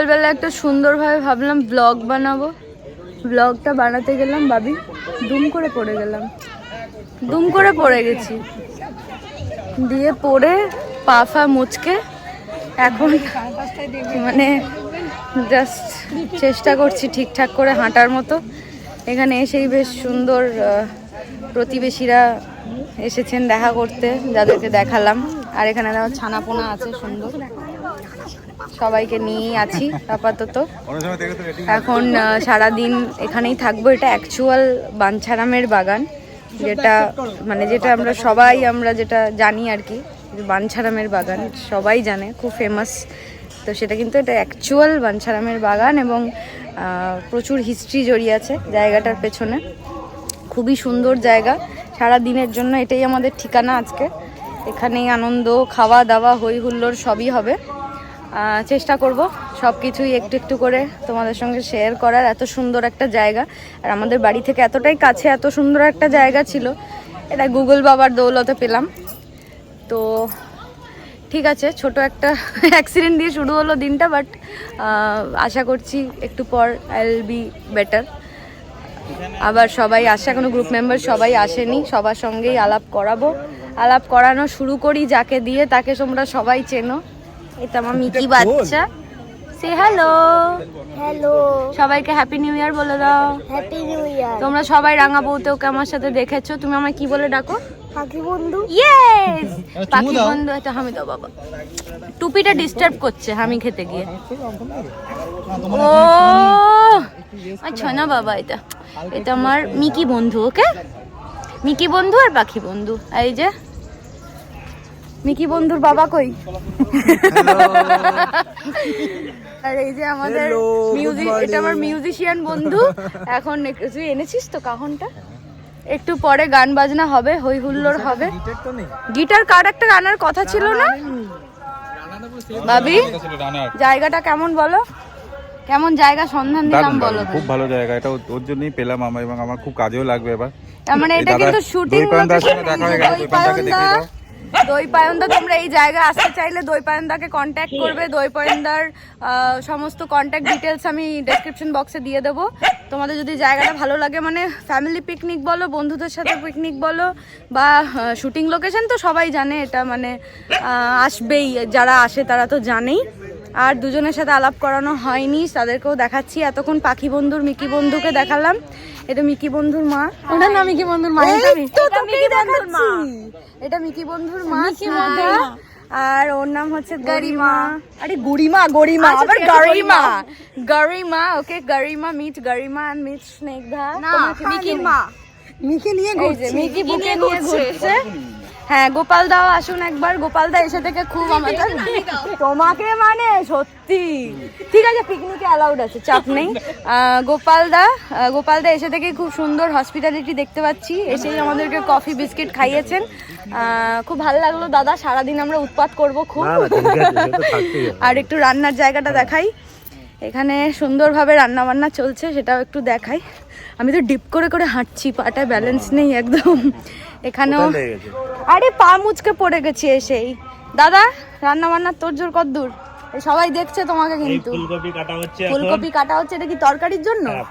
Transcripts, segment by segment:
সকালবেলা একটা সুন্দরভাবে ভাবলাম ব্লগ বানাবো। ব্লগটা বানাতে গেলাম ভাবি, দুম করে পড়ে গেলাম। দুম করে পড়ে গেছি। দিয়ে পড়ে পা ফা মুচকে এখন মানে জাস্ট চেষ্টা করছি ঠিকঠাক করে হাঁটার মতো। এখানে এসেই বেশ সুন্দর প্রতিবেশীরা এসেছেন দেখা করতে, যাদেরকে দেখালাম। আর এখানে আমার ছানাপোনা আছে, সুন্দর। সবাইকে নিয়েই আছি আপাতত। এখন সারা দিন এখানেই থাকব। এটা অ্যাকচুয়াল বাঞ্ছারামের বাগান, যেটা মানে যেটা আমরা সবাই, আমরা যেটা জানি আর কি বাঞ্ছারামের বাগান সবাই জানে, খুব ফেমাস তো সেটা কিন্তু এটা অ্যাকচুয়াল বাঞ্ছারামের বাগান এবং প্রচুর হিস্ট্রি জড়িয়ে আছে জায়গাটার পেছনে। খুবই সুন্দর জায়গা। সারা দিনের জন্য এটাই আমাদের ঠিকানা আজকে। এখানেই আনন্দ খাওয়া দাওয়া হই হুল্লোড় সবই হবে। চেষ্টা করব সব কিছুই একটু একটু করে তোমাদের সঙ্গে শেয়ার করার। এত সুন্দর একটা জায়গা। আর আমাদের বাড়ি থেকে এতটাই কাছে, এত সুন্দর একটা জায়গা ছিল। এটা গুগল বাবার দৌলতে পেলাম। তো ঠিক আছে, ছোট একটা অ্যাক্সিডেন্ট দিয়ে শুরু হলো দিনটা বাট আশা করছি একটু পর আই উইল বি বেটার আবার সবাই আসে, এখনও গ্রুপ মেম্বার সবাই আসেনি। সবার সঙ্গেই আলাপ করাবো। আলাপ করানো শুরু করি, যাকে দিয়ে তাকে তোমরা সবাই চেনো। এটা আমার মিকি বাচ্চা। সে হ্যালো হ্যালো সবাইকে হ্যাপি নিউ ইয়ার বলে দাও। হ্যাপি নিউ ইয়ার তোমরা সবাই রাঙা বউতে ওকে আমার সাথে দেখেছ। তুমি আমায় কি বলে ডাকো? পাখি বন্ধু। ইয়েস পাখি বন্ধু এটা হামি দাও বাবা। টুপিটা ডিস্টার্ব করছে হামি খেতে গিয়ে। ও! আচ্ছা না বাবা এটা এটা আমার মিকি বন্ধু ওকে? মিকি বন্ধু আর পাখি বন্ধু। এই যে মিকি বন্ধুর বাবা কই? আর এই যে আমাদের মিউজিক এটা আমার মিউজিশিয়ান বন্ধু। এখন তুই এনেছিস তো কাহনটা? একটু পরে গান বাজনা হবে হই হুল্লোড় হবে। গিটার কার একটা গানের কথা ছিল না? ভাবি জায়গাটা কেমন বলো? কেমন জায়গা সন্ধান দিলাম বলো খুব ভালো জায়গা এটা ওর- জন্যই পেলাম আমরা এবং আমার খুব কাজেও লাগবে এবার। তার মানে এটা কিন্তু শুটিং দেখা হয়ে গেছে, দই পায়নদাকে দেখিয়ে দাও। দই পায়নদা তোমরা এই জায়গায় আসতে চাইলে দই পায়নদাকে কন্ট্যাক্ট করবে। দই পায়নদার সমস্ত কন্ট্যাক্ট ডিটেলস আমি ডেসক্রিপশন বক্সে দিয়ে দেবো। তোমাদের যদি জায়গাটা ভালো লাগে মানে ফ্যামিলি পিকনিক বলো বন্ধুদের সাথে পিকনিক বলো বা শুটিং লোকেশন তো সবাই জানে এটা মানে আসবেই যারা আসে তারা তো জানেই। আর দুজনের সাথে আলাপ করানো হয়নি তাদেরকেও দেখাচ্ছি। এতক্ষণ পাখি বন্ধুর মিকি বন্ধুকে দেখালাম। এটা মিকি বন্ধুর মা। ওটা না মিকি বন্ধুর মা এটা মিকি। বন্ধুর মা। এটা মিকি বন্ধুর মা। আর ওর নাম হচ্ছে গরিমা। আরে গরিমা গরিমা আবার Garima. Garima. Okay Garima meet Garima and meet Sneha. মিকির মা মিকি নিয়ে ঘুরছে। মিকি বুকে নিয়ে ঘুরছে। হ্যাঁ গোপাল দাও আসুন একবার। গোপাল দা এসে থেকে খুব আমাদের তোমাকে মানে সত্যি। ঠিক আছে পিকনিকে অ্যালাউড আছে চাপ নেই। গোপাল দা গোপাল দা এসে থেকে খুব সুন্দর হসপিটালিটি দেখতে পাচ্ছি। এসেই আমাদেরকে কফি বিস্কিট খাইয়েছেন। খুব ভালো লাগল দাদা সারাদিন আমরা উৎপাত করব খুব। আর একটু রান্নার জায়গাটা দেখাই। এখানে সুন্দরভাবে রান্না বান্না চলছে সেটাও একটু দেখাই। আমি তো ডিপ করে করে হাঁটছি পাটায় ব্যালেন্স নেই একদম। এখানেও আরে পা মুচকে পড়ে গেছি এসেই। দাদা রান্না বান্নার তোর জোর কত দূর? সবাই দেখছে তোমাকে কিন্তু। ফুলকপি কাটা হচ্ছে ফুলকপি কাটা হচ্ছে এটা কি তরকারির জন্য? হ্যাঁ,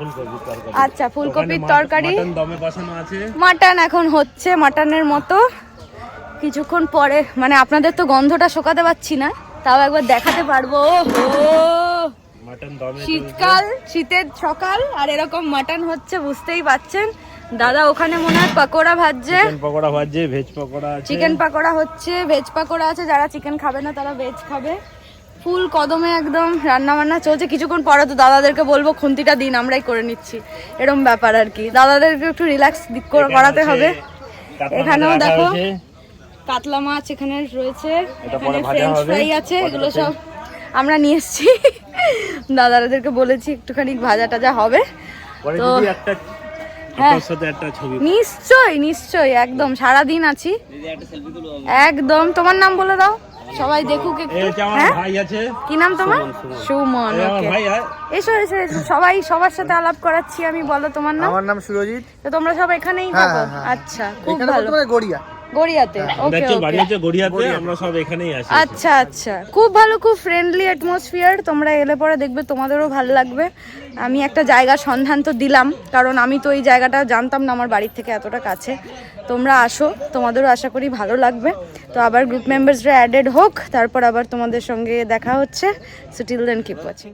আচ্ছা ফুলকপির তরকারি। মাটন এখন হচ্ছে মাটনের মতো। কিছুক্ষণ পরে মানে আপনাদের তো গন্ধটা শোকাতে পাচ্ছি না তাও একবার দেখাতে পারব। ও শীতকাল শীতের সকাল আর এরকম মাটন হচ্ছে বুঝতেই পাচ্ছেন। দাদা ওখানে মনে হয় পকোড়া ভাজছে। পকোড়া ভাজছে ভেজ পকোড়া আছে। চিকেন পাকোড়া হচ্ছে ভেজ পাকোড়া আছে যারা চিকেন খাবে না তারা ভেজ খাবে। ফুল কদমে একদম রান্না বান্না চলছে। কিছুক্ষণ পরে তো দাদাদেরকে বলব খুন্তিটা দিন আমরাই করে নিচ্ছি। এরকম ব্যাপার আর কি। দাদাদেরকে একটু রিল্যাক্স করাতে হবে। এখানেও দেখো কাতলা মাছ এখানে রয়েছে। এখানে ফ্রেঞ্চ ফ্রাই আছে এগুলো সব আমরা নিয়ে এসেছি। দাদাদেরকে বলেছি একটুখানি ভাজা টাজা হবে। তো- হ্যাঁ। আপনার সাথে একটা ছবি নিশ্চয়ই নিশ্চয়ই একদম সারা দিন আছি একদম তোমার নাম বলে দাও। সবাই দেখুক একটু। হ্যাঁ? কি নাম তোমার? সুমন হ্যাঁ? এসো এসো এসো। সবাই সবার সাথে আলাপ করাচ্ছি আমি বলো তোমার নাম। আমার নাম সুরজিৎ। তো তোমরা সব এখানেই থাকো। আচ্ছা খুব ভালো। গড়িয়া। গড়িয়াতে? ওকে actual বাড়ি হচ্ছে গড়িয়াতে আমরা সব এখানেই আসি আচ্ছা আচ্ছা। খুব ভালো খুব ফ্রেন্ডলি অ্যাটমসফিয়ার তোমরা এলে পরে দেখবে তোমাদেরও ভালো লাগবে। আমি একটা জায়গার সন্ধান তো দিলাম কারণ আমি তো এই জায়গাটা জানতাম না আমার বাড়ির থেকে এতটা কাছে। তোমরা আসো তোমাদেরও আশা করি ভালো লাগবে। তো আবার গ্রুপ মেম্বার্সরা অ্যাডেড হোক তারপর আবার তোমাদের সঙ্গে দেখা হচ্ছে। So till then keep watching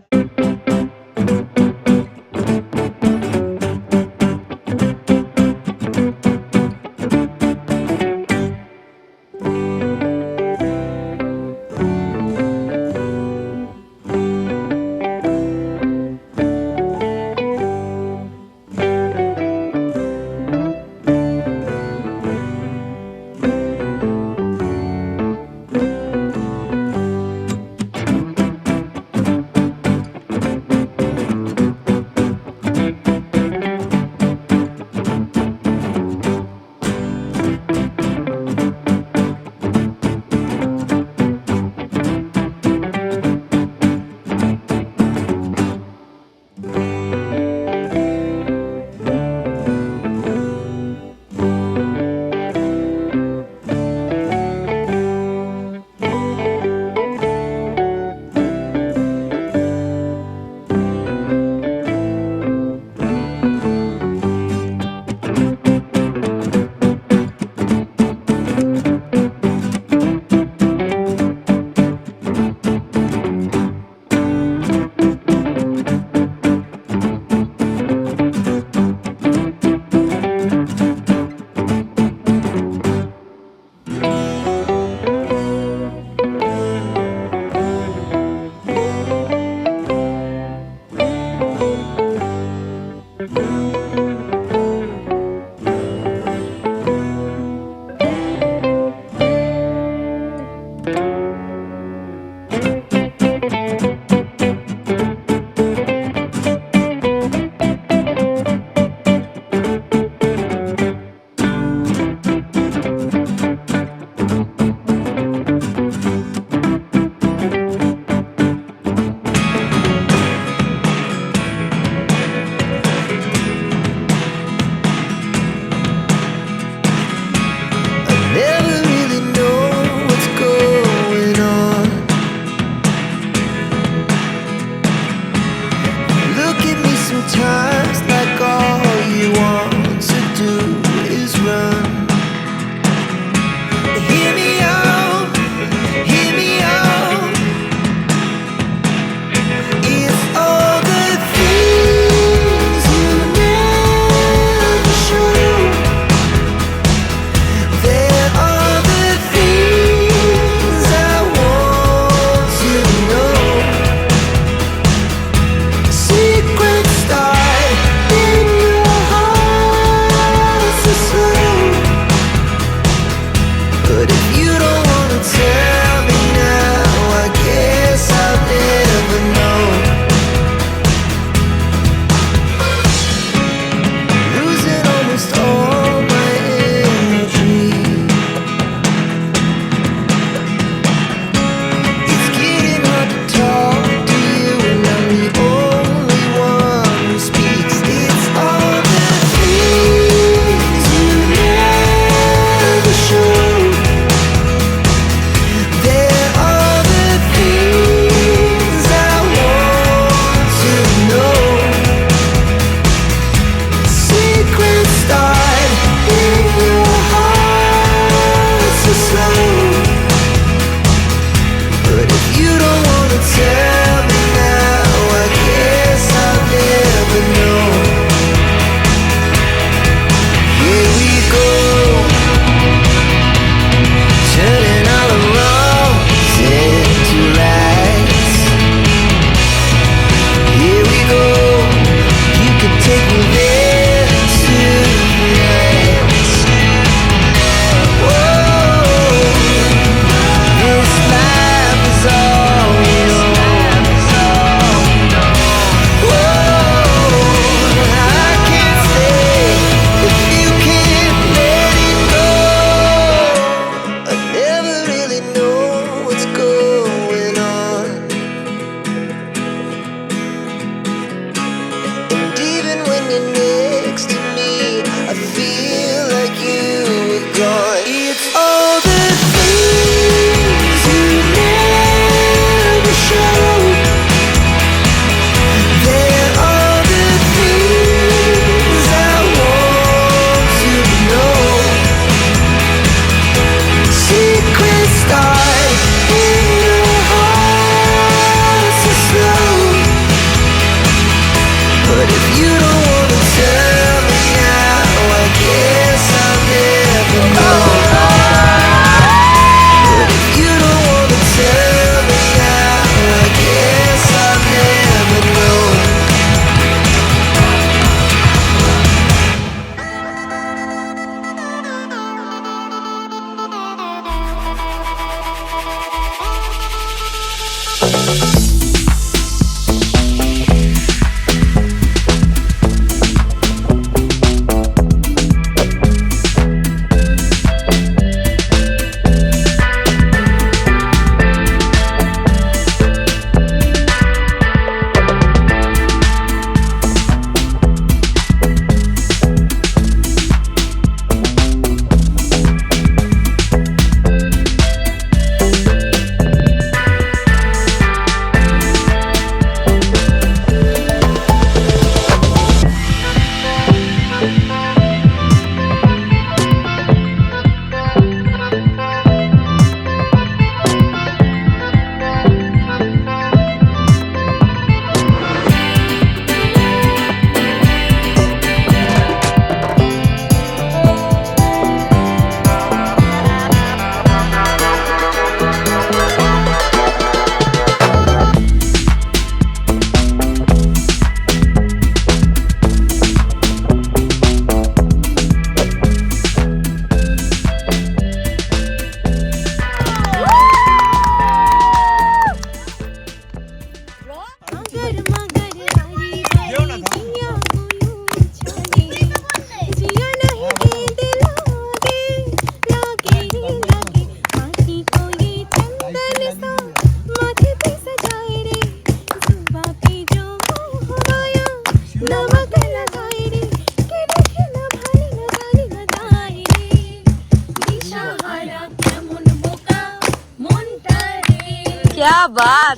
क्या बात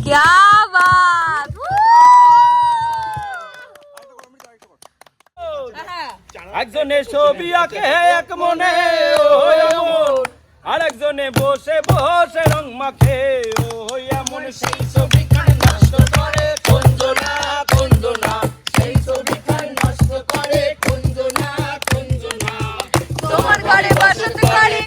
क्या बात একজনে ছবি আঁকে এক মনে আর একজনে বসে বসে রং মাখে ও এমন সেই ছবি কালী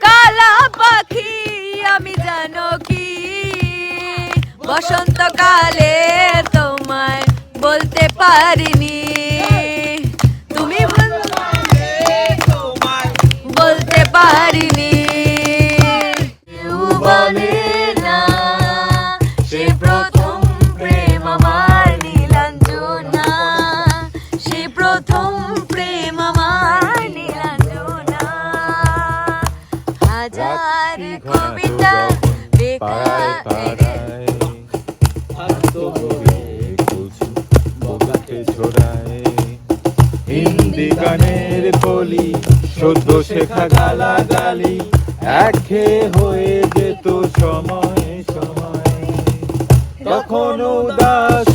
কালা পাখি আমি জানো কি? বসন্তকালে তোমায় বলতে পারিনি। তুমি বলতে পারি সদ্য শেখা গালাগালি একে হয়ে যেত সময় সময়। তখন উদাস